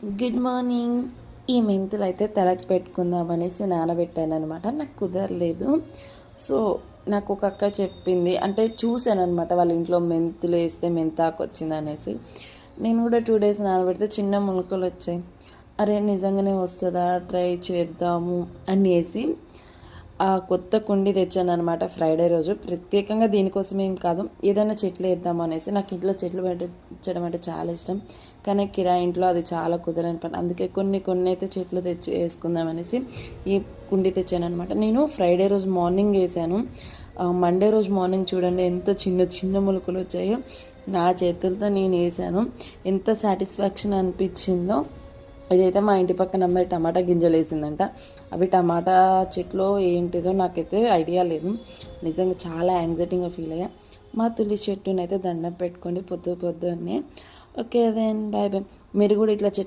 Good morning ఈ మెంతులు అయితే తలకు పెట్టుకుందాం అనేసి నానబెట్టాను అనమాట నాకు కుదరలేదు. సో నాకు ఒక అక్క చెప్పింది. అంటే చూశాను అనమాట వాళ్ళ ఇంట్లో మెంతులు వేస్తే మెంతాకు వచ్చింది అనేసి నేను కూడా టూ డేస్ నానబెడితే చిన్న మునుకలు వచ్చాయి అరే నిజంగానే వస్తుందా? ట్రై చేద్దాము అనేసి ఆ కొత్త కుండి తెచ్చాను అనమాట ఫ్రైడే రోజు. ప్రత్యేకంగా దీనికోసం ఏం కాదు ఏదైనా చెట్లు వేద్దాం అనేసి నాకు ఇంట్లో చెట్లు పెట్టడం అంటే చాలా ఇష్టం. కానీ కిరా ఇంట్లో అది చాలా కుదరని పని. అందుకే కొన్ని కొన్ని అయితే చెట్లు తెచ్చి వేసుకుందాం అనేసి ఈ కుండి తెచ్చాను అనమాట నేను ఫ్రైడే రోజు మార్నింగ్ వేసాను. మండే రోజు మార్నింగ్ చూడండి ఎంత చిన్న చిన్న మొలకలు వచ్చాయో. నా చేతులతో నేను వేసాను. ఎంత సాటిస్ఫాక్షన్ అనిపించిందో ఇదైతే మా ఇంటి పక్కన అమ్మాయి టమాటా గింజలు వేసిందంట. అవి టమాటా చెట్లు ఏంటిదో నాకైతే ఐడియా లేదు. నిజంగా చాలా యాంగ్జైటీగా ఫీల్ అయ్యా. మా తులి చెట్టునైతే దండం పెట్టుకోండి పొద్దు పొద్దున్నే ఓకే దెన్ బాయ్ బాయ్ మీరు కూడా ఇట్లా చెట్టు